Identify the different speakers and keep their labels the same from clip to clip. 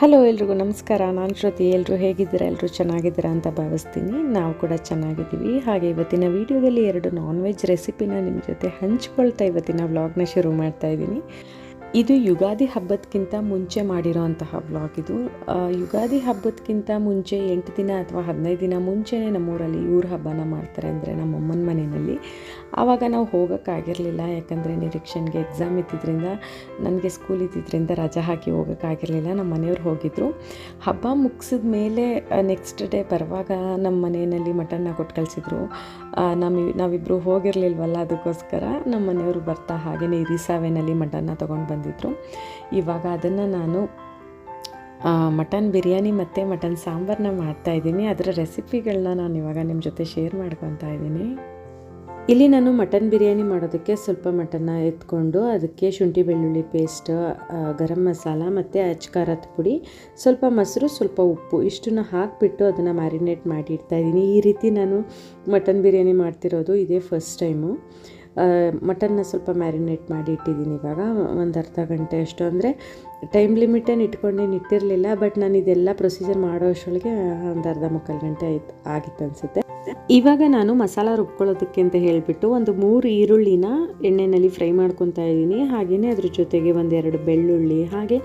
Speaker 1: Hello ಎಲ್ರಿಗೂ ನಮಸ್ಕಾರ. ನಾನು ಶ್ರುತಿ. ಎಲ್ಲರೂ ಹೇಗಿದ್ದೀರಾ? ಎಲ್ಲರೂ ಚೆನ್ನಾಗಿದ್ದೀರಾ ಅಂತ ಭಾವಿಸ್ತೀನಿ. ನಾವು ಕೂಡ ಚೆನ್ನಾಗಿದ್ದೀವಿ. ಹಾಗೆ ಇವತ್ತಿನ ವಿಡಿಯೋದಲ್ಲಿ ಎರಡು ನಾನ್ ವೆಜ್ ರೆಸಿಪಿನ ನಿಮ್ಮ ಜೊತೆ ಹಂಚ್ಕೊಳ್ತಾ ಇವತ್ತಿನ ವ್ಲಾಗ್ನ ಶುರು ಮಾಡ್ತಾ ಇದ್ದೀನಿ. ಇದು ಯುಗಾದಿ ಹಬ್ಬದಕ್ಕಿಂತ ಮುಂಚೆ ಮಾಡಿರೋವಂತಹ ವ್ಲಾಗ್ ಇದು. ಯುಗಾದಿ ಹಬ್ಬದಕ್ಕಿಂತ ಮುಂಚೆ ಎಂಟು ದಿನ ಅಥವಾ ಹದಿನೈದು ದಿನ ಮುಂಚೆನೇ ನಮ್ಮೂರಲ್ಲಿ ಇವ್ರ ಹಬ್ಬನ ಮಾಡ್ತಾರೆ ಅಂದರೆ ನಮ್ಮಮ್ಮನ ಮನೆಯಲ್ಲಿ. ಆವಾಗ ನಾವು ಹೋಗೋಕ್ಕಾಗಿರಲಿಲ್ಲ, ಯಾಕಂದರೆ ನಿರೀಕ್ಷನ್ಗೆ ಎಕ್ಸಾಮ್ ಇದ್ದಿದ್ದರಿಂದ ನನಗೆ ಸ್ಕೂಲ್ ಇದ್ದಿದ್ದರಿಂದ ರಜೆ ಹಾಕಿ ಹೋಗೋಕ್ಕಾಗಿರಲಿಲ್ಲ ನಮ್ಮ ಮನೆಯವ್ರು ಹೋಗಿದ್ದರು ಹಬ್ಬ ಮುಗಿಸಿದ ಮೇಲೆ ನೆಕ್ಸ್ಟ್ ಡೇ ಬರುವಾಗ ನಮ್ಮ ಮನೆಯಲ್ಲಿ ಮಟನ್ನ ಕೊಟ್ಟು ಕಳಿಸಿದ್ರು. ನಮ್ಮ ನಾವಿಬ್ಬರು ಹೋಗಿರಲಿಲ್ವಲ್ಲ, ಅದಕ್ಕೋಸ್ಕರ ನಮ್ಮ ಮನೆಯವರು ಬರ್ತಾ ಹಾಗೆಯೇ ಇರಿಸಾವೆನಲ್ಲಿ ಮಟನ್ನ ತೊಗೊಂಡು ಬಂದಿದ್ದರು ಇವಾಗ ಅದನ್ನು ನಾನು ಮಟನ್ ಬಿರಿಯಾನಿ ಮತ್ತು ಮಟನ್ ಸಾಂಬಾರನ್ನ ಮಾಡ್ತಾಯಿದ್ದೀನಿ ಅದರ ರೆಸಿಪಿಗಳನ್ನ ನಾನು ಇವಾಗ ನಿಮ್ಮ ಜೊತೆ ಶೇರ್ ಮಾಡ್ಕೊತಾ ಇದ್ದೀನಿ. ಇಲ್ಲಿ ನಾನು ಮಟನ್ ಬಿರಿಯಾನಿ ಮಾಡೋದಕ್ಕೆ ಸ್ವಲ್ಪ ಮಟನ್ನ ಎತ್ಕೊಂಡು ಅದಕ್ಕೆ ಶುಂಠಿ ಬೆಳ್ಳುಳ್ಳಿ ಪೇಸ್ಟ್ ಗರಂ ಮಸಾಲ ಮತ್ತು ಅಚ್ಕಾರದ ಪುಡಿ, ಸ್ವಲ್ಪ ಮೊಸರು, ಸ್ವಲ್ಪ ಉಪ್ಪು ಇಷ್ಟನ್ನು ಹಾಕಿಬಿಟ್ಟು ಅದನ್ನು ಮ್ಯಾರಿನೇಟ್ ಮಾಡಿ ಇಡ್ತಾ ಇದ್ದೀನಿ. ಈ ರೀತಿ ನಾನು ಮಟನ್ ಬಿರಿಯಾನಿ ಮಾಡ್ತಿರೋದು ಇದೇ ಫಸ್ಟ್ ಟೈಮು. ಮಟನ್ನ ಸ್ವಲ್ಪ ಮ್ಯಾರಿನೇಟ್ ಮಾಡಿ ಇಟ್ಟಿದ್ದೀನಿ ಇವಾಗ. ಒಂದು ಅರ್ಧ ಗಂಟೆ ಅಷ್ಟು ಅಂದರೆ ಟೈಮ್ ಲಿಮಿಟೇನು ಇಟ್ಕೊಂಡೇನು ಇಟ್ಟಿರಲಿಲ್ಲ, ಬಟ್ ನಾನು ಇದೆಲ್ಲ ಪ್ರೊಸೀಜರ್ ಮಾಡೋ ಅಷ್ಟೊಳಗೆ ಒಂದು ಅರ್ಧ ಮುಕ್ಕಾಲು ಗಂಟೆ ಆಯ್ತು ಆಗಿತ್ತು ಅನಿಸುತ್ತೆ. ಇವಾಗ ನಾನು ಮಸಾಲ ರುಬ್ಕೊಳ್ಳೋದಕ್ಕೆ ಅಂತ ಹೇಳಿಬಿಟ್ಟು ಒಂದು ಮೂರು ಈರುಳ್ಳಿನ ಎಣ್ಣೆಯಲ್ಲಿ ಫ್ರೈ ಮಾಡ್ಕೊತಾ ಇದ್ದೀನಿ. ಹಾಗೆಯೇ ಅದ್ರ ಜೊತೆಗೆ ಒಂದೆರಡು ಬೆಳ್ಳುಳ್ಳಿ, ಹಾಗೆ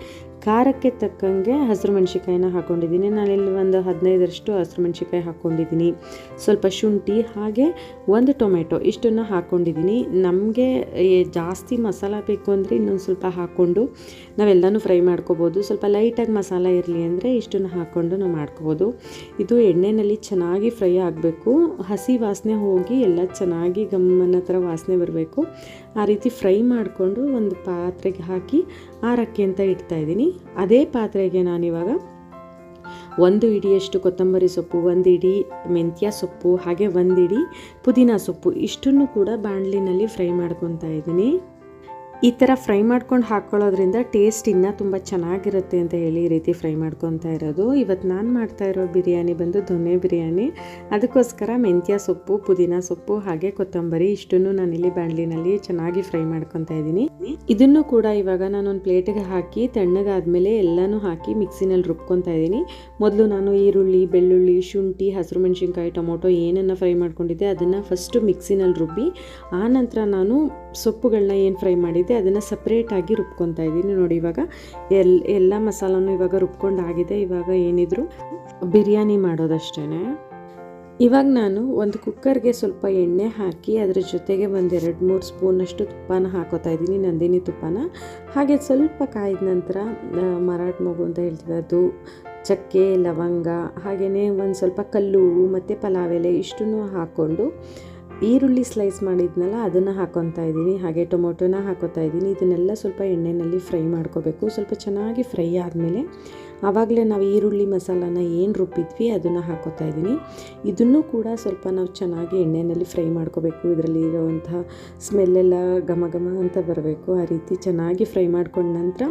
Speaker 1: ಖಾರಕ್ಕೆ ತಕ್ಕಂಗೆ ಹಸಿರು ಮೆಣಸಿಕಾಯಿನ ಹಾಕ್ಕೊಂಡಿದ್ದೀನಿ ನಾನಿಲ್ಲಿ ಒಂದು ಹದಿನೈದರಷ್ಟು ಹಸಿರು ಮೆಣಸಿಕಾಯಿ ಹಾಕ್ಕೊಂಡಿದ್ದೀನಿ ಸ್ವಲ್ಪ ಶುಂಠಿ, ಹಾಗೆ ಒಂದು ಟೊಮೆಟೊ ಇಷ್ಟನ್ನು ಹಾಕ್ಕೊಂಡಿದ್ದೀನಿ ನಮಗೆ ಜಾಸ್ತಿ ಮಸಾಲ ಬೇಕು ಅಂದರೆ ಇನ್ನೊಂದು ಸ್ವಲ್ಪ ಹಾಕ್ಕೊಂಡು ನಾವೆಲ್ಲನೂ ಫ್ರೈ ಮಾಡ್ಕೋಬೋದು. ಸ್ವಲ್ಪ ಲೈಟಾಗಿ ಮಸಾಲ ಇರಲಿ ಅಂದರೆ ಇಷ್ಟನ್ನು ಹಾಕ್ಕೊಂಡು ನಾವು ಮಾಡ್ಕೋಬೋದು. ಇದು ಎಣ್ಣೆಯಲ್ಲಿ ಚೆನ್ನಾಗಿ ಫ್ರೈ ಆಗಬೇಕು. ಹಸಿ ವಾಸನೆ ಹೋಗಿ ಎಲ್ಲ ಚೆನ್ನಾಗಿ ಗಮ್ಮನ ಥರ ವಾಸನೆ ಬರಬೇಕು. ಆ ರೀತಿ ಫ್ರೈ ಮಾಡಿಕೊಂಡು ಒಂದು ಪಾತ್ರೆಗೆ ಹಾಕಿ ಆರಕ್ಕೆ ಅಂತ ಇಡ್ತಾ ಇದ್ದೀನಿ. ಅದೇ ಪಾತ್ರೆಗೆ ನಾನಿವಾಗ ಒಂದು ಇಡಿಯಷ್ಟು ಕೊತ್ತಂಬರಿ ಸೊಪ್ಪು, ಒಂದು ಇಡಿ ಮೆಂತ್ಯ ಸೊಪ್ಪು, ಹಾಗೆ ಒಂದು ಇಡಿ ಪುದೀನ ಸೊಪ್ಪು, ಇಷ್ಟನ್ನು ಕೂಡ ಬಾಣಲಿನಲ್ಲಿ ಫ್ರೈ ಮಾಡ್ಕೊತಾ ಇದ್ದೀನಿ. ಈ ಥರ ಫ್ರೈ ಮಾಡ್ಕೊಂಡು ಹಾಕ್ಕೊಳ್ಳೋದ್ರಿಂದ ಟೇಸ್ಟ್ ಇನ್ನೂ ತುಂಬ ಚೆನ್ನಾಗಿರುತ್ತೆ ಅಂತ ಹೇಳಿ ಈ ರೀತಿ ಫ್ರೈ ಮಾಡ್ಕೊತಾ ಇರೋದು. ಇವತ್ತು ನಾನು ಮಾಡ್ತಾ ಇರೋ ಬಿರಿಯಾನಿ ಬಂದು ದೊನ್ನೆ ಬಿರಿಯಾನಿ. ಅದಕ್ಕೋಸ್ಕರ ಮೆಂತ್ಯ ಸೊಪ್ಪು, ಪುದೀನ ಸೊಪ್ಪು ಹಾಗೆ ಕೊತ್ತಂಬರಿ ಇಷ್ಟನ್ನು ಇಲ್ಲಿ ಬಾಣಲಿನಲ್ಲಿ ಚೆನ್ನಾಗಿ ಫ್ರೈ ಮಾಡ್ಕೊತಾ ಇದ್ದೀನಿ. ಇದನ್ನು ಕೂಡ ಇವಾಗ ನಾನು ಒಂದು ಪ್ಲೇಟಿಗೆ ಹಾಕಿ ತಣ್ಣಗಾದಮೇಲೆ ಎಲ್ಲನೂ ಹಾಕಿ ಮಿಕ್ಸಿನಲ್ಲಿ ರುಬ್ಕೊತಾ ಇದ್ದೀನಿ. ಮೊದಲು ನಾನು ಈರುಳ್ಳಿ, ಬೆಳ್ಳುಳ್ಳಿ, ಶುಂಠಿ, ಹಸಿರು ಮೆಣಸಿನ್ಕಾಯಿ, ಟೊಮೊಟೊ ಏನನ್ನು ಫ್ರೈ ಮಾಡ್ಕೊಂಡಿದ್ದೆ ಅದನ್ನು ಫಸ್ಟು ಮಿಕ್ಸಿನಲ್ಲಿ ರುಬ್ಬಿ, ಆ ನಂತರ ನಾನು ಸೊಪ್ಪುಗಳನ್ನ ಏನು ಫ್ರೈ ಮಾಡಿದ್ದೆ ಅದನ್ನು ಸಪ್ರೇಟಾಗಿ ರುಬ್ಕೊತಾ ಇದ್ದೀನಿ ನೋಡಿ ಇವಾಗ. ಎಲ್, ಎಲ್ಲ ಮಸಾಲನೂ ಇವಾಗ ರುಬ್ಕೊಂಡಾಗಿದೆ, ಇವಾಗ ಏನಿದ್ರು ಬಿರಿಯಾನಿ ಮಾಡೋದಷ್ಟೇ ಇವಾಗ ನಾನು ಒಂದು ಕುಕ್ಕರ್ಗೆ ಸ್ವಲ್ಪ ಎಣ್ಣೆ ಹಾಕಿ ಅದರ ಜೊತೆಗೆ ಒಂದು ಎರಡು ಮೂರು ಸ್ಪೂನಷ್ಟು ತುಪ್ಪನ ಹಾಕೋತಾ ಇದ್ದೀನಿ, ನಂದಿನಿ ತುಪ್ಪನ. ಹಾಗೆ ಸ್ವಲ್ಪ ಕಾಯ್ದ ನಂತರ ಮರಾಠ ಮಗು ಅಂತ ಹೇಳ್ತೀವಿ ಅದು ಚಕ್ಕೆ, ಲವಂಗ ಹಾಗೆಯೇ ಒಂದು ಸ್ವಲ್ಪ ಕಲ್ಲು ಮತ್ತು ಪಲಾವ್ ಎಲೆ ಇಷ್ಟನ್ನು ಹಾಕ್ಕೊಂಡು ಈರುಳ್ಳಿ ಸ್ಲೈಸ್ ಮಾಡಿದ್ನಲ್ಲ, ಅದನ್ನು ಹಾಕೊತಾ ಇದ್ದೀನಿ. ಹಾಗೆ ಟೊಮೊಟೊನ ಹಾಕೋತಾ ಇದ್ದೀನಿ. ಇದನ್ನೆಲ್ಲ ಸ್ವಲ್ಪ ಎಣ್ಣೆಯಲ್ಲಿ ಫ್ರೈ ಮಾಡ್ಕೋಬೇಕು. ಸ್ವಲ್ಪ ಚೆನ್ನಾಗಿ ಫ್ರೈ ಆದಮೇಲೆ ಆವಾಗಲೇ ನಾವು ಈರುಳ್ಳಿ ಮಸಾಲಾನ ಏನು ರುಬ್ಬಿದ್ವಿ ಅದನ್ನು ಹಾಕೋತಾ ಇದ್ದೀನಿ. ಇದನ್ನು ಕೂಡ ಸ್ವಲ್ಪ ನಾವು ಚೆನ್ನಾಗಿ ಎಣ್ಣೆಯಲ್ಲಿ ಫ್ರೈ ಮಾಡ್ಕೋಬೇಕು. ಇದರಲ್ಲಿ ಇರುವಂತಹ ಸ್ಮೆಲ್ಲೆಲ್ಲ ಘಮ ಘಮ ಅಂತ ಬರಬೇಕು. ಆ ರೀತಿ ಚೆನ್ನಾಗಿ ಫ್ರೈ ಮಾಡ್ಕೊಂಡ ನಂತರ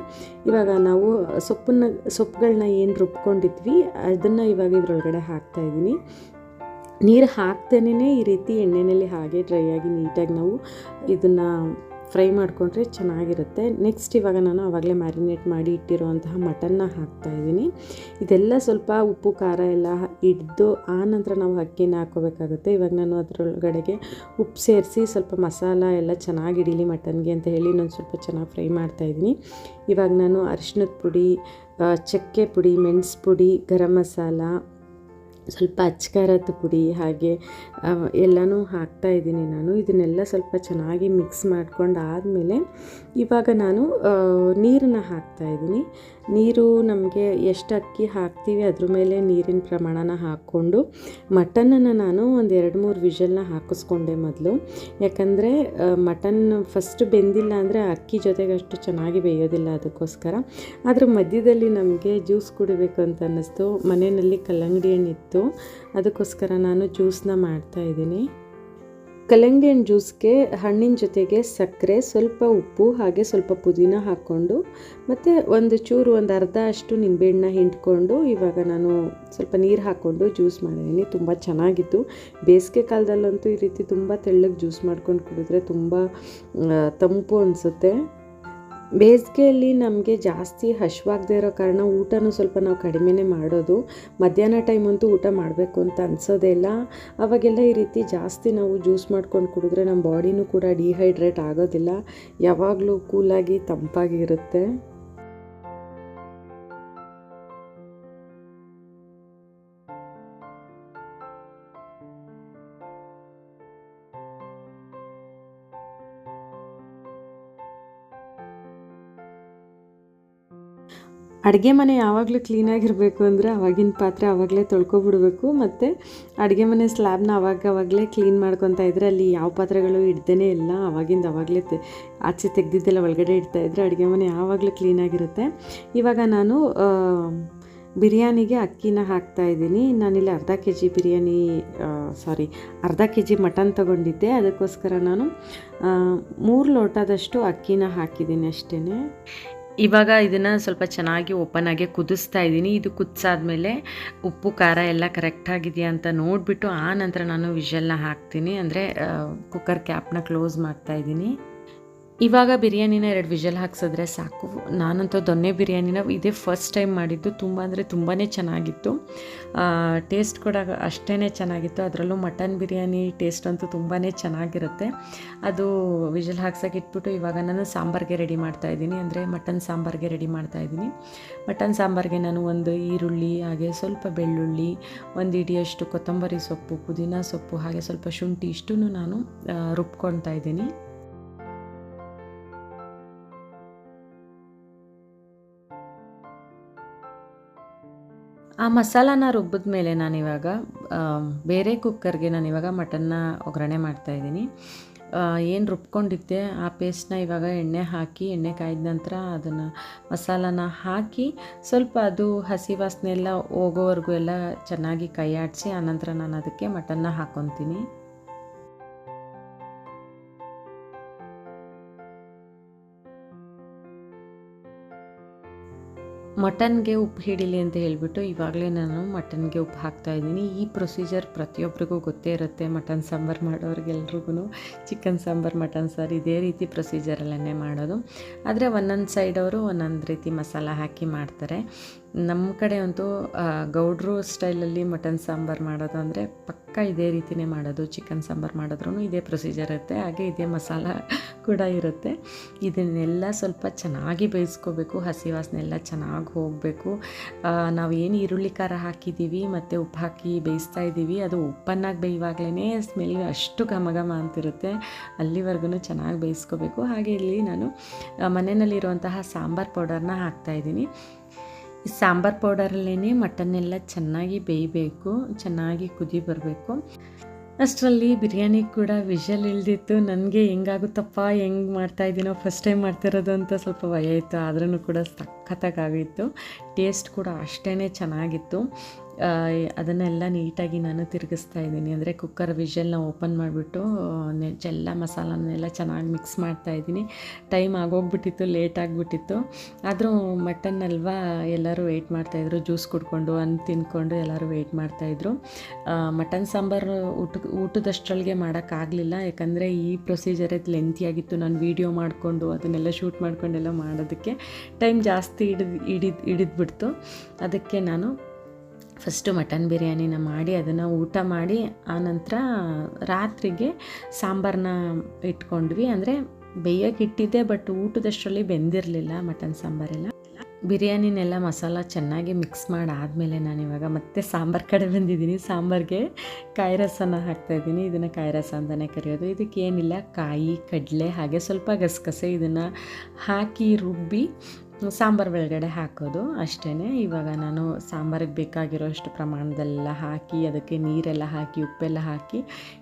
Speaker 1: ಇವಾಗ ನಾವು ಸೊಪ್ಪನ್ನ ಸೊಪ್ಪುಗಳನ್ನ ಏನು ರುಬ್ಕೊಂಡಿದ್ವಿ, ಅದನ್ನು ಇವಾಗ ಇದರೊಳಗಡೆ ಹಾಕ್ತಾ ಇದ್ದೀನಿ. ನೀರು ಹಾಕ್ತೇನೆ ಈ ರೀತಿ ಎಣ್ಣೆಯಲ್ಲಿ ಹಾಗೆ ಡ್ರೈ ಆಗಿ ನೀಟಾಗಿ ನಾವು ಇದನ್ನು ಫ್ರೈ ಮಾಡಿಕೊಂಡ್ರೆ ಚೆನ್ನಾಗಿರುತ್ತೆ. ನೆಕ್ಸ್ಟ್ ಇವಾಗ ನಾನು ಆವಾಗಲೇ ಮ್ಯಾರಿನೇಟ್ ಮಾಡಿ ಇಟ್ಟಿರೋವಂತಹ ಮಟನ್ನ ಹಾಕ್ತಾ ಇದ್ದೀನಿ. ಇದೆಲ್ಲ ಸ್ವಲ್ಪ ಉಪ್ಪು, ಖಾರ ಎಲ್ಲ ಹಿಡ್ದು ಆ ನಂತರ ನಾವು ಅಕ್ಕಿನ ಹಾಕ್ಕೋಬೇಕಾಗುತ್ತೆ. ಇವಾಗ ನಾನು ಅದರೊಳಗಡೆಗೆ ಉಪ್ಪು ಸೇರಿಸಿ ಸ್ವಲ್ಪ ಮಸಾಲ ಎಲ್ಲ ಚೆನ್ನಾಗಿ ಹಿಡೀಲಿ ಮಟನ್ಗೆ ಅಂತ ಹೇಳಿ ನಾನು ಸ್ವಲ್ಪ ಚೆನ್ನಾಗಿ ಫ್ರೈ ಮಾಡ್ತಾಯಿದ್ದೀನಿ ಇವಾಗ ನಾನು ಅರಿಶಿನದ ಪುಡಿ ಚಕ್ಕೆ ಪುಡಿ, ಮೆಣಸು ಪುಡಿ, ಗರಂ ಮಸಾಲ ಸ್ವಲ್ಪ ಅಚ್ಕಾರದ ಪುಡಿ ಹಾಗೆ ಎಲ್ಲನೂ ಹಾಕ್ತಾ ಇದ್ದೀನಿ ನಾನು. ಇದನ್ನೆಲ್ಲ ಸ್ವಲ್ಪ ಚೆನ್ನಾಗಿ ಮಿಕ್ಸ್ ಮಾಡ್ಕೊಂಡು ಆದಮೇಲೆ ಇವಾಗ ನಾನು ನೀರನ್ನು ಹಾಕ್ತಾ ಇದ್ದೀನಿ. ನೀರು ನಮಗೆ ಎಷ್ಟು ಅಕ್ಕಿ ಹಾಕ್ತೀವಿ, ಅದ್ರ ಮೇಲೆ ನೀರಿನ ಪ್ರಮಾಣನ ಹಾಕ್ಕೊಂಡು, ಮಟನನ್ನು ನಾನು ಒಂದು ಎರಡು ಮೂರು ವಿಷಲ್ನ ಹಾಕಿಸ್ಕೊಂಡೆ ಮೊದಲು. ಯಾಕಂದರೆ ಮಟನ್ ಫಸ್ಟ್ ಬೆಂದಿಲ್ಲ ಅಂದರೆ ಅಕ್ಕಿ ಜೊತೆಗೆ ಅಷ್ಟು ಚೆನ್ನಾಗಿ ಬೇಯೋದಿಲ್ಲ ಅದಕ್ಕೋಸ್ಕರ. ಅದ್ರ ಮಧ್ಯದಲ್ಲಿ ನಮಗೆ ಜ್ಯೂಸ್ ಕುಡಿಬೇಕು ಅಂತ ಅನ್ನಿಸ್ತು. ಮನೆಯಲ್ಲಿ ಕಲ್ಲಂಗಡಿ ಹಣ್ಣಿತ್ತು. ಅದಕ್ಕೋಸ್ಕರ ನಾನು ಜ್ಯೂಸನ್ನ ಮಾಡ್ತಾ ಇದ್ದೀನಿ. ಕಲ್ಲಂಗಡಿ ಹಣ್ಣು ಜ್ಯೂಸ್ಗೆ ಹಣ್ಣಿನ ಜೊತೆಗೆ ಸಕ್ಕರೆ, ಸ್ವಲ್ಪ ಉಪ್ಪು ಹಾಗೆ ಸ್ವಲ್ಪ ಪುದೀನ ಹಾಕ್ಕೊಂಡು ಮತ್ತು ಒಂದು ಚೂರು, ಒಂದು ಅರ್ಧ ಅಷ್ಟು ನಿಂಬೆಹಣ್ಣ ಹಿಂಡ್ಕೊಂಡು ಇವಾಗ ನಾನು ಸ್ವಲ್ಪ ನೀರು ಹಾಕ್ಕೊಂಡು ಜ್ಯೂಸ್ ಮಾಡಿದ್ದೀನಿ. ತುಂಬ ಚೆನ್ನಾಗಿತ್ತು. ಬೇಸಿಗೆ ಕಾಲದಲ್ಲಂತೂ ಈ ರೀತಿ ತುಂಬ ತೆಳ್ಳಗೆ ಜ್ಯೂಸ್ ಮಾಡ್ಕೊಂಡು ಕುಡಿದ್ರೆ ತುಂಬ ತಂಪು ಅನಿಸುತ್ತೆ. ಬೇಸಿಗೆಯಲ್ಲಿ ನಮಗೆ ಜಾಸ್ತಿ ಹಶ್ವಾಗದೇ ಇರೋ ಕಾರಣ ಊಟನೂ ಸ್ವಲ್ಪ ನಾವು ಕಡಿಮೆನೇ ಮಾಡೋದು. ಮಧ್ಯಾಹ್ನ ಟೈಮ್ ಅಂತೂ ಊಟ ಮಾಡಬೇಕು ಅಂತ ಅನ್ಸೋದೇ ಇಲ್ಲ. ಅವಾಗೆಲ್ಲ ಈ ರೀತಿ ಜಾಸ್ತಿ ನಾವು ಜ್ಯೂಸ್ ಮಾಡ್ಕೊಂಡು ಕುಡಿದ್ರೆ ನಮ್ಮ ಬಾಡಿನೂ ಕೂಡ ಡಿಹೈಡ್ರೇಟ್ ಆಗೋದಿಲ್ಲ. ಯಾವಾಗಲೂ ಕೂಲಾಗಿ ತಂಪಾಗಿ ಅಡುಗೆ ಮನೆ ಯಾವಾಗಲೂ ಕ್ಲೀನಾಗಿರಬೇಕು ಅಂದರೆ ಅವಾಗಿನ ಪಾತ್ರೆ ಆವಾಗಲೇ ತೊಳ್ಕೊಬಿಡಬೇಕು. ಮತ್ತು ಅಡುಗೆ ಮನೆ ಸ್ಲ್ಯಾಬ್ನ ಅವಾಗ ಅವಾಗಲೇ ಕ್ಲೀನ್ ಮಾಡ್ಕೊತಾ ಇದ್ದರೆ ಅಲ್ಲಿ ಯಾವ ಪಾತ್ರೆಗಳು ಇಡ್ದೇ ಇಲ್ಲ. ಅವಾಗಿಂದ ಅವಾಗಲೇ ತೆ ಆಚೆ ತೆಗ್ದಿದ್ದೆಲ್ಲ ಒಳಗಡೆ ಇಡ್ತಾ ಇದ್ದರೆ ಅಡುಗೆ ಮನೆ ಯಾವಾಗಲೂ ಕ್ಲೀನಾಗಿರುತ್ತೆ ಇವಾಗ ನಾನು ಬಿರಿಯಾನಿಗೆ ಅಕ್ಕಿನ ಹಾಕ್ತಾ ಇದ್ದೀನಿ. ನಾನಿಲ್ಲಿ ಅರ್ಧ ಕೆ ಜಿ ಬಿರಿಯಾನಿ ಸಾರಿ ಅರ್ಧ ಕೆ ಜಿ ಮಟನ್ ತೊಗೊಂಡಿದ್ದೆ. ಅದಕ್ಕೋಸ್ಕರ ನಾನು ಮೂರು ಲೋಟದಷ್ಟು ಅಕ್ಕಿನ ಹಾಕಿದ್ದೀನಿ ಅಷ್ಟೇ ಇವಾಗ ಇದನ್ನು ಸ್ವಲ್ಪ ಚೆನ್ನಾಗಿ ಓಪನ್ ಆಗಿ ಕುದಿಸ್ತಾ ಇದ್ದೀನಿ. ಇದು ಕುದಿಸಾದ್ಮೇಲೆ ಉಪ್ಪು, ಖಾರ ಎಲ್ಲ ಕರೆಕ್ಟಾಗಿದೆಯಾ ಅಂತ ನೋಡಿಬಿಟ್ಟು ಆ ನಂತರ ನಾನು ವಿಷಲ್ನ ಹಾಕ್ತೀನಿ. ಅಂದರೆ ಕುಕ್ಕರ್ ಕ್ಯಾಪ್ನ ಕ್ಲೋಸ್ ಮಾಡ್ತಾ ಇದ್ದೀನಿ. ಇವಾಗ ಬಿರಿಯಾನಿನ ಎರಡು ವಿಷಲ್ ಹಾಕ್ಸಿದ್ರೆ ಸಾಕು. ನಾನಂತೂ ದೊನ್ನೆ ಬಿರಿಯಾನಿನ ಇದೇ ಫಸ್ಟ್ ಟೈಮ್ ಮಾಡಿದ್ದು. ತುಂಬ ಅಂದರೆ ತುಂಬಾ ಚೆನ್ನಾಗಿತ್ತು. ಟೇಸ್ಟ್ ಕೂಡ ಅಷ್ಟೇ ಚೆನ್ನಾಗಿತ್ತು. ಅದರಲ್ಲೂ ಮಟನ್ ಬಿರಿಯಾನಿ ಟೇಸ್ಟ್ ಅಂತೂ ತುಂಬಾ ಚೆನ್ನಾಗಿರುತ್ತೆ. ಅದು ವಿಷಲ್ ಹಾಕ್ಸೋಕೆ ಇಟ್ಬಿಟ್ಟು ಇವಾಗ ನಾನು ಸಾಂಬಾರಿಗೆ ರೆಡಿ ಮಾಡ್ತಾ ಇದ್ದೀನಿ. ಅಂದರೆ ಮಟನ್ ಸಾಂಬಾರಿಗೆ ರೆಡಿ ಮಾಡ್ತಾ ಇದ್ದೀನಿ. ಮಟನ್ ಸಾಂಬಾರಿಗೆ ನಾನು ಒಂದು ಈರುಳ್ಳಿ, ಹಾಗೆ ಸ್ವಲ್ಪ ಬೆಳ್ಳುಳ್ಳಿ, ಒಂದು ಇಡಿಯಷ್ಟು ಕೊತ್ತಂಬರಿ ಸೊಪ್ಪು, ಪುದೀನ ಸೊಪ್ಪು, ಹಾಗೆ ಸ್ವಲ್ಪ ಶುಂಠಿ ಇಷ್ಟೂ ನಾನು ರುಬ್ಕೊಳ್ತಾ ಇದ್ದೀನಿ. ಆ ಮಸಾಲಾನ ರುಬ್ಬಿದ ಮೇಲೆ ನಾನಿವಾಗ ಬೇರೆ ಕುಕ್ಕರ್ಗೆ ನಾನಿವಾಗ ಮಟನ್ನ ಒಗ್ಗರಣೆ ಮಾಡ್ತಾಯಿದ್ದೀನಿ ಏನು ರುಬ್ಕೊಂಡಿದ್ದೆ, ಆ ಪೇಸ್ಟ್ನ ಇವಾಗ ಎಣ್ಣೆ ಹಾಕಿ, ಎಣ್ಣೆ ಕಾಯ್ದ ನಂತರ ಅದನ್ನು ಮಸಾಲಾನ ಹಾಕಿ ಸ್ವಲ್ಪ ಅದು ಹಸಿ ವಾಸನೆ ಎಲ್ಲ ಹೋಗೋವರೆಗೂ ಎಲ್ಲ ಚೆನ್ನಾಗಿ ಕೈ ಆಡಿಸಿ ಆನಂತರ ನಾನು ಅದಕ್ಕೆ ಮಟನ್ನ ಹಾಕ್ಕೊತೀನಿ ಮಟನ್ಗೆ ಉಪ್ಪು ಹಿಡಿಲಿ ಅಂತ ಹೇಳಿಬಿಟ್ಟು ಇವಾಗಲೇ ನಾನು ಮಟನ್ಗೆ ಉಪ್ಪು ಹಾಕ್ತಾ ಇದ್ದೀನಿ. ಈ ಪ್ರೊಸೀಜರ್ ಪ್ರತಿಯೊಬ್ಬರಿಗೂ ಗೊತ್ತೇ ಇರುತ್ತೆ. ಮಟನ್ ಸಾಂಬಾರು ಮಾಡೋರಿಗೆಲ್ರಿಗೂ ಚಿಕನ್ ಸಾಂಬಾರು, ಮಟನ್ ಸಾರು ಇದೇ ರೀತಿ ಪ್ರೊಸೀಜರಲ್ಲೇ ಮಾಡೋದು. ಆದರೆ ಒಂದೊಂದು ಸೈಡ್ ಅವರು ಒಂದೊಂದು ರೀತಿ ಮಸಾಲ ಹಾಕಿ ಮಾಡ್ತಾರೆ. ನಮ್ಮ ಕಡೆ ಅಂತೂ ಗೌಡ್ರು ಸ್ಟೈಲಲ್ಲಿ ಮಟನ್ ಸಾಂಬಾರು ಮಾಡೋದು ಅಂದರೆ ಪಕ್ಕ ಇದೇ ರೀತಿನೇ ಮಾಡೋದು. ಚಿಕನ್ ಸಾಂಬಾರು ಮಾಡಿದ್ರೂ ಇದೇ ಪ್ರೊಸೀಜರ್ ಇರುತ್ತೆ. ಹಾಗೆ ಇದೇ ಮಸಾಲ ಕೂಡ ಇರುತ್ತೆ. ಇದನ್ನೆಲ್ಲ ಸ್ವಲ್ಪ ಚೆನ್ನಾಗಿ ಬೇಯಿಸ್ಕೋಬೇಕು. ಹಸಿ ವಾಸನೆ ಎಲ್ಲ ಚೆನ್ನಾಗಿ ಹೋಗಬೇಕು. ನಾವು ಏನು ಈರುಳ್ಳಿ ಖಾರ ಹಾಕಿದ್ದೀವಿ ಮತ್ತು ಉಪ್ಪು ಹಾಕಿ ಬೇಯಿಸ್ತಾ ಇದ್ದೀವಿ ಅದು ಉಪ್ಪನ್ನಾಗಿ ಬೇಯುವಾಗಲೇ ಸ್ಮೆಲ್ ಅಷ್ಟು ಘಮ ಘಮ ಅಂತಿರುತ್ತೆ. ಅಲ್ಲಿವರೆಗೂ ಚೆನ್ನಾಗಿ ಬೇಯಿಸ್ಕೋಬೇಕು. ಹಾಗೆ ಇಲ್ಲಿ ನಾನು ಮನೆಯಲ್ಲಿರುವಂತಹ ಸಾಂಬಾರು ಪೌಡರ್ನ ಹಾಕ್ತಾಯಿದ್ದೀನಿ ಸಾಂಬಾರು ಪೌಡರಲ್ಲೇ ಮಟನ್ನೆಲ್ಲ ಚೆನ್ನಾಗಿ ಬೇಯಬೇಕು, ಚೆನ್ನಾಗಿ ಕುದಿ ಬರಬೇಕು. ಅಷ್ಟರಲ್ಲಿ ಬಿರಿಯಾನಿ ಕೂಡ ವಿಷಲ್ ಇಳ್ದಿತ್ತು ನನಗೆ ಹೆಂಗಾಗುತ್ತಪ್ಪ, ಹೆಂಗೆ ಮಾಡ್ತಾ ಇದ್ದೀನೋ ಫಸ್ಟ್ ಟೈಮ್ ಮಾಡ್ತಿರೋದು ಅಂತ ಸ್ವಲ್ಪ ಭಯ ಇತ್ತು. ಆದ್ರೂ ಕೂಡ ಸಖತ್ತಾಗಿತ್ತು ಟೇಸ್ಟ್ ಕೂಡ ಅಷ್ಟೇ ಚೆನ್ನಾಗಿತ್ತು. ಅದನ್ನೆಲ್ಲ ನೀಟಾಗಿ ನಾನು ತಿರುಗಿಸ್ತಾ ಇದ್ದೀನಿ. ಅಂದರೆ ಕುಕ್ಕರ್ ವಿಷಲ್ನ ಓಪನ್ ಮಾಡಿಬಿಟ್ಟು ಎಲ್ಲ ಮಸಾಲನೆಲ್ಲ ಚೆನ್ನಾಗಿ ಮಿಕ್ಸ್ ಮಾಡ್ತಾ ಇದ್ದೀನಿ. ಟೈಮ್ ಆಗೋಗ್ಬಿಟ್ಟಿತ್ತು ಲೇಟ್ ಆಗಿಬಿಟ್ಟಿತ್ತು. ಆದರೂ ಮಟನ್ ಅಲ್ವಾ ಎಲ್ಲರೂ ವೆಯ್ಟ್ ಮಾಡ್ತಾಯಿದ್ರು ಜ್ಯೂಸ್ ಕುಡ್ಕೊಂಡು, ಅನ್ನ ತಿನ್ಕೊಂಡು ಎಲ್ಲರೂ ವೆಯ್ಟ್ ಮಾಡ್ತಾಯಿದ್ರು ಮಟನ್ ಸಾಂಬಾರು ಊಟ, ಊಟದಷ್ಟರೊಳಗೆ ಮಾಡೋಕ್ಕಾಗಲಿಲ್ಲ ಯಾಕಂದರೆ ಈ ಪ್ರೊಸೀಜರೇ ಲೆಂತಿಯಾಗಿತ್ತು ನಾನು ವೀಡಿಯೋ ಮಾಡಿಕೊಂಡು, ಅದನ್ನೆಲ್ಲ ಶೂಟ್ ಮಾಡಿಕೊಂಡೆಲ್ಲ ಮಾಡೋದಕ್ಕೆ ಟೈಮ್ ಜಾಸ್ತಿ ಹಿಡಿದು ಹಿಡಿದು, ಹಿಡಿದ್ಬಿಡ್ತು. ಅದಕ್ಕೆ ನಾನು ಫಸ್ಟು ಮಟನ್ ಬಿರಿಯಾನಿನ ಮಾಡಿ ಅದನ್ನು ಊಟ ಮಾಡಿ, ಆನಂತರ ರಾತ್ರಿಗೆ ಸಾಂಬಾರನ್ನ ಇಟ್ಕೊಂಡ್ವಿ. ಅಂದರೆ ಬೇಯಕ್ಕೆ ಇಟ್ಟಿದ್ದೆ, ಬಟ್ ಊಟದಷ್ಟರಲ್ಲಿ ಬೆಂದಿರಲಿಲ್ಲ ಮಟನ್ ಸಾಂಬಾರೆಲ್ಲ. ಬಿರಿಯಾನಿನೆಲ್ಲ ಮಸಾಲ ಚೆನ್ನಾಗಿ ಮಿಕ್ಸ್ ಮಾಡಾದಮೇಲೆ ನಾನಿವಾಗ ಮತ್ತೆ ಸಾಂಬಾರು ಕಡೆ ಬಂದಿದ್ದೀನಿ. ಸಾಂಬಾರಿಗೆ ಕಾಯಿ ರಸನ ಹಾಕ್ತಾಯಿದ್ದೀನಿ ಇದನ್ನು ಕಾಯಿ ರಸ ಅಂತಲೇ ಕರೆಯೋದು. ಇದಕ್ಕೆ ಏನಿಲ್ಲ ಕಾಯಿ, ಕಡಲೆ, ಹಾಗೆ ಸ್ವಲ್ಪ ಗಸಗಸೆ ಇದನ್ನು ಹಾಕಿ ರುಬ್ಬಿ ಸಾಂಬಾರು ಒಳಗಡೆ ಹಾಕೋದು ಅಷ್ಟೇ ಇವಾಗ ನಾನು ಸಾಂಬಾರಿಗೆ ಬೇಕಾಗಿರೋಷ್ಟು ಪ್ರಮಾಣದೆಲ್ಲ ಹಾಕಿ, ಅದಕ್ಕೆ ನೀರೆಲ್ಲ ಹಾಕಿ, ಉಪ್ಪೆಲ್ಲ ಹಾಕಿ,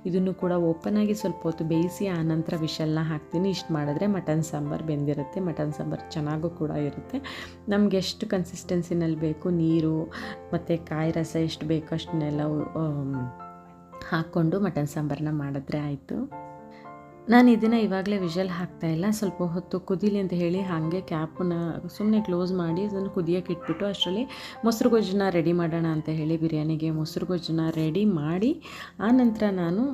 Speaker 1: ಇದನ್ನು ಕೂಡ ಓಪನ್ ಆಗಿ ಸ್ವಲ್ಪ ಹೊತ್ತು ಬೇಯಿಸಿ ಆನಂತರ ವಿಷಲ್ನ ಹಾಕ್ತೀನಿ. ಇಷ್ಟು ಮಾಡಿದ್ರೆ ಮಟನ್ ಸಾಂಬಾರು ಬೆಂದಿರುತ್ತೆ. ಮಟನ್ ಸಾಂಬಾರು ಚೆನ್ನಾಗೂ ಕೂಡ ಇರುತ್ತೆ. ನಮ್ಗೆ ಎಷ್ಟು ಕನ್ಸಿಸ್ಟೆನ್ಸಿನಲ್ಲಿ ಬೇಕು, ನೀರು ಮತ್ತು ಕಾಯಿ ರಸ ಎಷ್ಟು ಬೇಕು ಅಷ್ಟನ್ನೆಲ್ಲ ಹಾಕ್ಕೊಂಡು ಮಟನ್ ಸಾಂಬಾರನ್ನ ಮಾಡಿದ್ರೆ ಆಯಿತು. ನಾನು ಇದನ್ನು ಇವಾಗಲೇ ವಿಷಲ್ ಹಾಕ್ತಾಯಿಲ್ಲ ಸ್ವಲ್ಪ ಹೊತ್ತು ಕುದೀಲಿ ಅಂತ ಹೇಳಿ ಹಾಗೆ ಕ್ಯಾಪನ್ನ ಸುಮ್ಮನೆ ಕ್ಲೋಸ್ ಮಾಡಿ ಅದನ್ನು ಕುದಿಯೋಕೆ ಇಟ್ಬಿಟ್ಟು ಅಷ್ಟರಲ್ಲಿ ಮೊಸರು ಗೊಜ್ಜನ್ನ ರೆಡಿ ಮಾಡೋಣ ಅಂತ ಹೇಳಿ ಬಿರಿಯಾನಿಗೆ ಮೊಸರು ಗೊಜ್ಜನ್ನ ರೆಡಿ ಮಾಡಿ ಆನಂತರ ನಾನು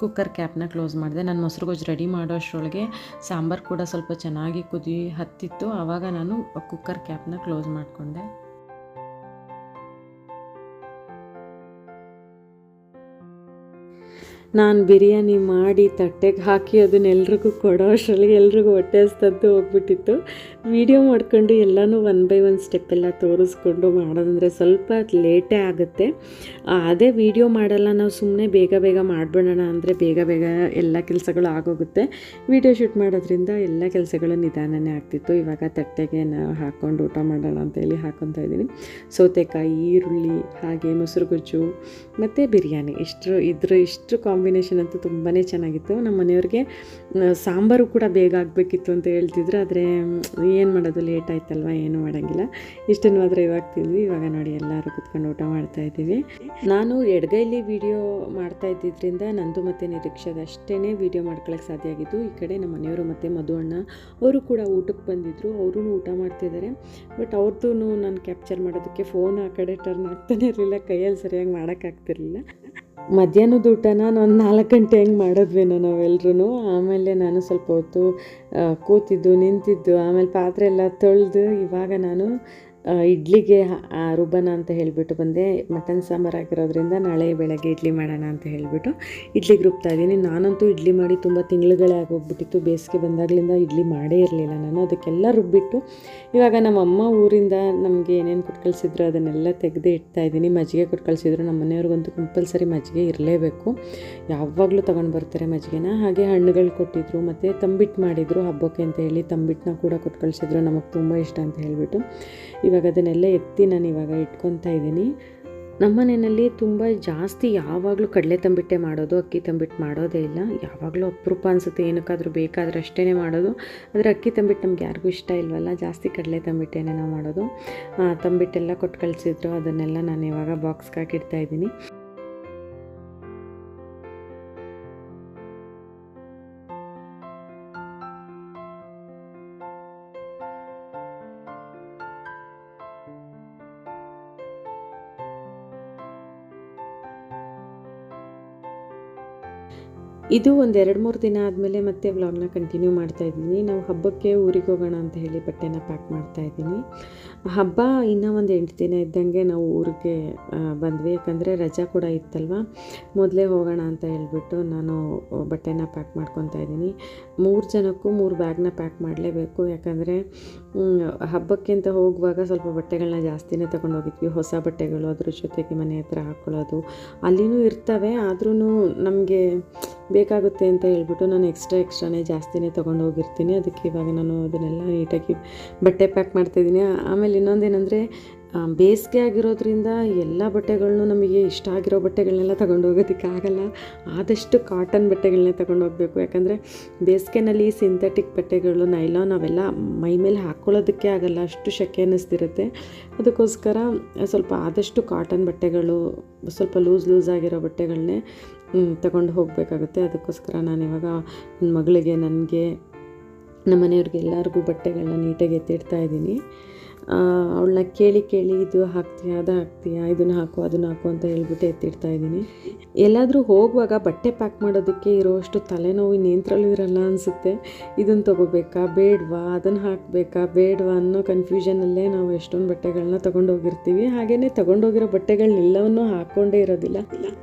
Speaker 1: ಕುಕ್ಕರ್ ಕ್ಯಾಪ್ನ ಕ್ಲೋಸ್ ಮಾಡಿದೆ. ನಾನು ಮೊಸರು ಗೊಜ್ಜು ರೆಡಿ ಮಾಡೋ ಅಷ್ಟರೊಳಗೆ ಸಾಂಬಾರು ಕೂಡ ಸ್ವಲ್ಪ ಚೆನ್ನಾಗಿ ಕುದಿ ಹತ್ತಿತ್ತು. ಆವಾಗ ನಾನು ಕುಕ್ಕರ್ ಕ್ಯಾಪ್ನ ಕ್ಲೋಸ್ ಮಾಡಿಕೊಂಡೆ. ನಾನು ಬಿರಿಯಾನಿ ಮಾಡಿ ತಟ್ಟೆಗೆ ಹಾಕಿ ಅದನ್ನ ಎಲ್ರಿಗೂ ಕೊಡೋ ಅಷ್ಟರಲ್ಲಿ ಎಲ್ರಿಗೂ ಹೊಟ್ಟೆ ಹಸ್ತದ್ದು ಹೋಗ್ಬಿಟ್ಟಿತ್ತು. ವಿಡಿಯೋ ಮಾಡ್ಕೊಂಡು ಎಲ್ಲನೂ ಒನ್ ಬೈ ಒನ್ ಸ್ಟೆಪ್ ಎಲ್ಲ ತೋರಿಸ್ಕೊಂಡು ಮಾಡೋದಂದರೆ ಸ್ವಲ್ಪ ಲೇಟೇ ಆಗುತ್ತೆ. ಅದೇ ವಿಡಿಯೋ ಮಾಡಲ್ಲ, ನಾವು ಸುಮ್ಮನೆ ಬೇಗ ಬೇಗ ಮಾಡಿಬಿಡೋಣ ಅಂದರೆ ಬೇಗ ಬೇಗ ಎಲ್ಲ ಕೆಲಸಗಳು ಆಗೋಗುತ್ತೆ. ವಿಡಿಯೋ ಶೂಟ್ ಮಾಡೋದ್ರಿಂದ ಎಲ್ಲ ಕೆಲಸಗಳು ನಿಧಾನನೇ ಆಗ್ತಿತ್ತು. ಇವಾಗ ತಟ್ಟೆಗೆ ನಾವು ಹಾಕ್ಕೊಂಡು ಊಟ ಮಾಡೋಣ ಅಂತೇಳಿ ಹಾಕ್ಕೊತಾ ಇದ್ದೀನಿ. ಸೌತೆಕಾಯಿ, ಈರುಳ್ಳಿ, ಹಾಗೆ ಮೊಸರು ಗೊಜ್ಜು, ಮತ್ತು ಬಿರಿಯಾನಿ. ಇಷ್ಟು ಇದ್ರ ಇಷ್ಟು ಕಾಂಬಿನೇಷನ್ ಅಂತೂ ತುಂಬಾ ಚೆನ್ನಾಗಿತ್ತು. ನಮ್ಮ ಮನೆಯವ್ರಿಗೆ ಸಾಂಬಾರು ಕೂಡ ಬೇಗ ಆಗಬೇಕಿತ್ತು ಅಂತ ಹೇಳ್ತಿದ್ರು. ಆದರೆ ಏನು ಮಾಡೋದು ಲೇಟ್ ಆಯ್ತಲ್ವ, ಏನು ಮಾಡೋಂಗಿಲ್ಲ. ಇಷ್ಟನ್ನು ಮಾತ್ರ ಇವಾಗ ತಿಂದ್ವಿ. ಇವಾಗ ನೋಡಿ ಎಲ್ಲರೂ ಕುತ್ಕೊಂಡು ಊಟ ಮಾಡ್ತಾ ಇದ್ದೀವಿ. ನಾನು ಎಡಗೈಲಿ ವಿಡಿಯೋ ಮಾಡ್ತಾ ಇದ್ದಿದ್ದರಿಂದ ನಂದು ಮತ್ತು ನಿರೀಕ್ಷದ ಅಷ್ಟೇ ವಿಡಿಯೋ ಮಾಡ್ಕೊಳಕ್ಕೆ ಸಾಧ್ಯ ಆಗಿದ್ದು, ಈ ಕಡೆ ನಮ್ಮ ಮನೆಯವರು ಮತ್ತು ಮಧು ಅಣ್ಣ ಅವರು ಕೂಡ ಊಟಕ್ಕೆ ಬಂದಿದ್ದರು ಅವರು ಊಟ ಮಾಡ್ತಿದ್ದಾರೆ ಬಟ್ ಅವ್ರದ್ದು ನಾನು ಕ್ಯಾಪ್ಚರ್ ಮಾಡೋದಕ್ಕೆ ಫೋನ್ ಆ ಕಡೆ ಟರ್ನ್ ಆಗ್ತಾನೆ ಇರಲಿಲ್ಲ. ಕೈಯಲ್ಲಿ ಸರಿಯಾಗಿ ಮಾಡೋಕ್ಕಾಗ್ತಿರ್ಲಿಲ್ಲ ಮಧ್ಯಾಹ್ನದ ಊಟನ ನಾನು ನಾಲ್ಕು ಗಂಟೆ ಹೆಂಗೆ ಮಾಡಿದ್ವೇನೋ ನಾವೆಲ್ಲರೂ ಆಮೇಲೆ ನಾನು ಸ್ವಲ್ಪ ಹೊತ್ತು ಕೂತಿದ್ದು, ನಿಂತಿದ್ದು, ಆಮೇಲೆ ಪಾತ್ರೆ ಎಲ್ಲ ತೊಳೆದು ಇವಾಗ ನಾನು ಇಡ್ಲಿಗೆ ರುಬ್ಬನ ಅಂತ ಹೇಳಿಬಿಟ್ಟು ಬಂದೆ. ಮಟನ್ ಸಾಂಬಾರು ಹಾಕಿರೋದ್ರಿಂದ ನಾಳೆ ಬೆಳಗ್ಗೆ ಇಡ್ಲಿ ಮಾಡೋಣ ಅಂತ ಹೇಳಿಬಿಟ್ಟು ಇಡ್ಲಿಗೆ ರುಬ್ತಾ ಇದ್ದೀನಿ. ನಾನಂತೂ ಇಡ್ಲಿ ಮಾಡಿ ತುಂಬ ತಿಂಗಳುಗಳೇ ಆಗೋಗ್ಬಿಟ್ಟಿತ್ತು. ಬೇಸಿಗೆ ಬಂದಾಗಲಿಂದ ಇಡ್ಲಿ ಮಾಡೇ ಇರಲಿಲ್ಲ ನಾನು. ಅದಕ್ಕೆಲ್ಲ ರುಬ್ಬಿಟ್ಟು ಇವಾಗ ನಮ್ಮ ಅಮ್ಮ ಊರಿಂದ ನಮಗೆ ಏನೇನು ಕೊಟ್ಟು ಕಳಿಸಿದ್ರು ಅದನ್ನೆಲ್ಲ ತೆಗೆದು ಇಡ್ತಾ ಇದ್ದೀನಿ. ಮಜ್ಜಿಗೆ ಕೊಟ್ಟು ಕಳಿಸಿದ್ರು. ನಮ್ಮ ಮನೆಯವ್ರಿಗಂತೂ ಕಂಪಲ್ಸರಿ ಮಜ್ಜಿಗೆ ಇರಲೇಬೇಕು. ಯಾವಾಗಲೂ ತೊಗೊಂಡು ಬರ್ತಾರೆ ಮಜ್ಜಿಗೆನ. ಹಾಗೆ ಹಣ್ಣುಗಳು ಕೊಟ್ಟಿದ್ರು, ಮತ್ತು ತಂಬಿಟ್ಟು ಮಾಡಿದರು ಹಬ್ಬಕ್ಕೆ ಅಂತ ಹೇಳಿ ತಂಬಿಟ್ಟನ್ನ ಕೂಡ ಕೊಟ್ಟು ಕಳಿಸಿದ್ರು. ನಮಗೆ ತುಂಬ ಇಷ್ಟ ಅಂತ ಹೇಳಿಬಿಟ್ಟು ಇವಾಗ ಅದನ್ನೆಲ್ಲ ಎತ್ತಿ ನಾನು ಇವಾಗ ಇಟ್ಕೊತಾ ಇದ್ದೀನಿ. ನಮ್ಮ ಮನೆಯಲ್ಲಿ ತುಂಬ ಜಾಸ್ತಿ ಯಾವಾಗಲೂ ಕಡಲೆ ತಂಬಿಟ್ಟೆ ಮಾಡೋದು, ಅಕ್ಕಿ ತಂಬಿಟ್ಟು ಮಾಡೋದೇ ಇಲ್ಲ. ಯಾವಾಗಲೂ ಅಪರೂಪ ಅನಿಸುತ್ತೆ, ಏನಕ್ಕಾದರೂ ಬೇಕಾದರೆ ಅಷ್ಟೇ ಮಾಡೋದು. ಆದರೆ ಅಕ್ಕಿ ತಂಬಿಟ್ಟು ನಮ್ಗೆ ಯಾರಿಗೂ ಇಷ್ಟ ಇಲ್ವಲ್ಲ, ಜಾಸ್ತಿ ಕಡಲೆ ತಂಬಿಟ್ಟೆನೇ ನಾವು ಮಾಡೋದು. ತಂಬಿಟ್ಟೆಲ್ಲ ಕೊಟ್ಟು ಕಳಿಸಿದ್ರು, ಅದನ್ನೆಲ್ಲ ನಾನು ಇವಾಗ ಬಾಕ್ಸ್ಗೆ ಹಾಕಿಡ್ತಾ ಇದ್ದೀನಿ. ಇದು ಒಂದು ಎರಡು ಮೂರು ದಿನ ಆದಮೇಲೆ ಮತ್ತೆ ವ್ಲಾಗ್ನ ಕಂಟಿನ್ಯೂ ಮಾಡ್ತಾ ಇದ್ದೀನಿ. ನಾವು ಹಬ್ಬಕ್ಕೆ ಊರಿಗೆ ಹೋಗೋಣ ಅಂತ ಹೇಳಿ ಬಟ್ಟೆನ ಪ್ಯಾಕ್ ಮಾಡ್ತಾ ಇದ್ದೀನಿ. ಹಬ್ಬ ಇನ್ನೂ ಒಂದು ಎಂಟು ದಿನ ಇದ್ದಂಗೆ ನಾವು ಊರಿಗೆ ಬಂದ್ವಿ. ಯಾಕಂದರೆ ರಜಾ ಕೂಡ ಇತ್ತಲ್ವ? ಮೊದಲೇ ಹೋಗೋಣ ಅಂತ ಹೇಳ್ಬಿಟ್ಟು ನಾನು ಬಟ್ಟೆನ ಪ್ಯಾಕ್ ಮಾಡ್ಕೊತಾ ಇದ್ದೀನಿ. ಮೂರು ಜನಕ್ಕೂ ಮೂರು ಬ್ಯಾಗ್ನ ಪ್ಯಾಕ್ ಮಾಡಲೇಬೇಕು. ಯಾಕಂದರೆ ಹಬ್ಬಕ್ಕೆ ಅಂತ ಹೋಗುವಾಗ ಸ್ವಲ್ಪ ಬಟ್ಟೆಗಳನ್ನ ಜಾಸ್ತಿನೇ ತಗೊಂಡು ಹೋಗಿದ್ವಿ ಹೊಸ ಬಟ್ಟೆಗಳು, ಅದ್ರ ಜೊತೆಗೆ ಮನೆ ಹತ್ರ ಹಾಕ್ಕೊಳ್ಳೋದು ಅಲ್ಲಿನೂ ಇರ್ತವೆ ಆದ್ರೂ ನಮಗೆ ಬೇಕಾಗುತ್ತೆ ಅಂತ ಹೇಳ್ಬಿಟ್ಟು ನಾನು ಎಕ್ಸ್ಟ್ರಾ ಎಕ್ಸ್ಟ್ರಾನೇ ಜಾಸ್ತಿನೇ ತೊಗೊಂಡು ಹೋಗಿರ್ತೀನಿ ಅದಕ್ಕೆ ಇವಾಗ ನಾನು ಅದನ್ನೆಲ್ಲ ನೀಟಾಗಿ ಬಟ್ಟೆ ಪ್ಯಾಕ್ ಮಾಡ್ತಾಯಿದ್ದೀನಿ ಆಮೇಲೆ ಇನ್ನೊಂದೇನೆಂದರೆ ಬೇಸಿಗೆ ಆಗಿರೋದ್ರಿಂದ ಎಲ್ಲ ಬಟ್ಟೆಗಳನ್ನೂ ನಮಗೆ ಇಷ್ಟ ಆಗಿರೋ ಬಟ್ಟೆಗಳನ್ನೆಲ್ಲ ತಗೊಂಡು ಹೋಗೋದಕ್ಕೆ ಆಗಲ್ಲ. ಆದಷ್ಟು ಕಾಟನ್ ಬಟ್ಟೆಗಳನ್ನೇ ತಗೊಂಡು ಹೋಗಬೇಕು ಯಾಕಂದರೆ ಬೇಸಿಗೆನಲ್ಲಿ ಸಿಂಥೆಟಿಕ್ ಬಟ್ಟೆಗಳು ನೈಲಾನ್ ಅವೆಲ್ಲ ಮೈ ಮೇಲೆ ಹಾಕ್ಕೊಳ್ಳೋದಕ್ಕೆ ಆಗಲ್ಲ. ಅಷ್ಟು ಶೆಕೆ ಅನ್ನಿಸ್ತಿರುತ್ತೆ. ಅದಕ್ಕೋಸ್ಕರ ಸ್ವಲ್ಪ ಆದಷ್ಟು ಕಾಟನ್ ಬಟ್ಟೆಗಳು, ಸ್ವಲ್ಪ ಲೂಸ್ ಲೂಸ್ ಆಗಿರೋ ಬಟ್ಟೆಗಳನ್ನೇ ತಗೊಂಡು ಹೋಗಬೇಕಾಗುತ್ತೆ. ಅದಕ್ಕೋಸ್ಕರ ನಾನು ಇವಾಗ ನನ್ನ ಮಗಳಿಗೆ, ನನಗೆ ನಮ್ಮ ಮನೆಯವ್ರಿಗೆ ಎಲ್ಲರಿಗೂ ಬಟ್ಟೆಗಳನ್ನ ನೀಟಾಗಿ ಎತ್ತಿಡ್ತಾ ಇದ್ದೀನಿ. ಅವಳನ್ನ ಕೇಳಿ ಕೇಳಿ ಇದು ಹಾಕ್ತೀಯಾ, ಅದು ಹಾಕ್ತೀಯಾ, ಇದನ್ನು ಹಾಕು, ಅದನ್ನು ಹಾಕು ಅಂತ ಹೇಳ್ಬಿಟ್ಟು ಎತ್ತಿಡ್ತಾ ಇದ್ದೀನಿ. ಎಲ್ಲಾದರೂ ಹೋಗುವಾಗ ಬಟ್ಟೆ ಪ್ಯಾಕ್ ಮಾಡೋದಕ್ಕೆ ಇರೋಷ್ಟು ತಲೆನೋವು ನಿಯಂತ್ರಲು ಇರಲ್ಲ ಅನಿಸುತ್ತೆ. ಇದನ್ನು ತೊಗೋಬೇಕಾ? ಬೇಡವಾ? ಅದನ್ನು ಹಾಕಬೇಕಾ? ಬೇಡವಾ ಅನ್ನೋ ಕನ್ಫ್ಯೂಷನಲ್ಲೇ ನಾವು ಎಷ್ಟೊಂದು ಬಟ್ಟೆಗಳನ್ನ ತೊಗೊಂಡೋಗಿರ್ತೀವಿ. ಹಾಗೆಯೇ ತೊಗೊಂಡೋಗಿರೋ ಬಟ್ಟೆಗಳನ್ನೆಲ್ಲವನ್ನೂ ಹಾಕ್ಕೊಂಡೇ ಇರೋದಿಲ್ಲ.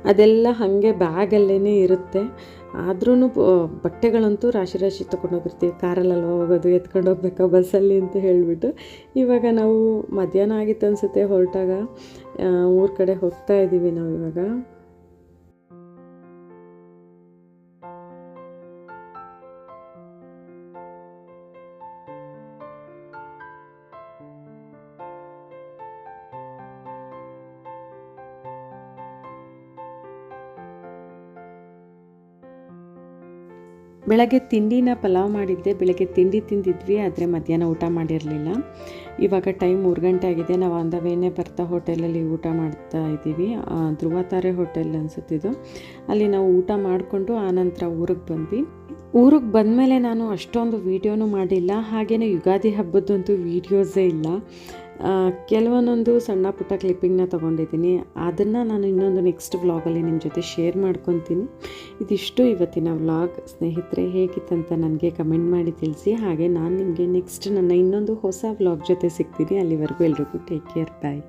Speaker 1: ಅದೆಲ್ಲ ಹಾಗೆ ಬ್ಯಾಗಲ್ಲೇ ಇರುತ್ತೆ. ಆದ್ರೂ ಬಟ್ಟೆಗಳಂತೂ ರಾಶಿ ರಾಶಿ ತೊಗೊಂಡೋಗಿರ್ತೀವಿ. ಕಾರಲ್ಲಲ್ಲ ಹೋಗೋದು ಎತ್ಕೊಂಡು ಹೋಗ್ಬೇಕಾ ಬಸ್ಸಲ್ಲಿ ಅಂತ ಹೇಳಿಬಿಟ್ಟು. ಇವಾಗ ನಾವು ಮಧ್ಯಾಹ್ನ ಆಗಿತ್ತು ಅನಿಸುತ್ತೆ ಹೊರಟಾಗ. ಊರ ಕಡೆ ಹೋಗ್ತಾ ಇದ್ದೀವಿ ನಾವು ಇವಾಗ ಬೆಳಗ್ಗೆ ತಿಂಡಿನ ಪಲಾವ್ ಮಾಡಿದ್ದೆ, ಬೆಳಗ್ಗೆ ತಿಂಡಿ ತಿಂದಿದ್ವಿ, ಆದರೆ ಮಧ್ಯಾಹ್ನ ಊಟ ಮಾಡಿರಲಿಲ್ಲ. ಇವಾಗ ಟೈಮ್ ಮೂರು ಗಂಟೆ ಆಗಿದೆ, ನಾವು ಅಂದವೇನೆ ಬರ್ತಾ ಹೋಟೆಲಲ್ಲಿ ಊಟ ಮಾಡ್ತಾ ಇದ್ದೀವಿ. ಧ್ರುವತಾರೆ ಧ್ರುವ ತಾರೆ ಹೋಟೆಲ್ ಅನಿಸುತ್ತಿದ್ದು ಅಲ್ಲಿ ನಾವು ಊಟ ಮಾಡಿಕೊಂಡು ಆನಂತರ ಊರಿಗೆ ಬಂದ್ವಿ. ಊರಿಗೆ ಬಂದಮೇಲೆ ನಾನು ಅಷ್ಟೊಂದು ವೀಡಿಯೋನು ಮಾಡಿಲ್ಲ ಹಾಗೆಯೇ ಯುಗಾದಿ ಹಬ್ಬದಂತೂ ವೀಡಿಯೋಸೇ ಇಲ್ಲ. ಕೆಲವೊಂದೊಂದು ಸಣ್ಣ ಪುಟ್ಟ ಕ್ಲಿಪ್ಪಿಂಗ್ನ ತೊಗೊಂಡಿದ್ದೀನಿ. ಅದನ್ನು ನಾನು ಇನ್ನೊಂದು ನೆಕ್ಸ್ಟ್ ವ್ಲಾಗಲ್ಲಿ ನಿಮ್ಮ ಜೊತೆ ಶೇರ್ ಮಾಡ್ಕೊತೀನಿ. ಇದಿಷ್ಟು ಇವತ್ತಿನ ವ್ಲಾಗ್ ಸ್ನೇಹಿತರೆ, ಹೇಗಿತ್ತಂತ ನನಗೆ ಕಮೆಂಟ್ ಮಾಡಿ ತಿಳಿಸಿ. ಹಾಗೆ ನಾನು ನಿಮಗೆ ನೆಕ್ಸ್ಟ್ ನನ್ನ ಇನ್ನೊಂದು ಹೊಸ ವ್ಲಾಗ್ ಜೊತೆ ಸಿಗ್ತೀನಿ. ಅಲ್ಲಿವರೆಗೂ ಎಲ್ರಿಗೂ ಟೇಕ್ ಕೇರ್ ಬಾಯ್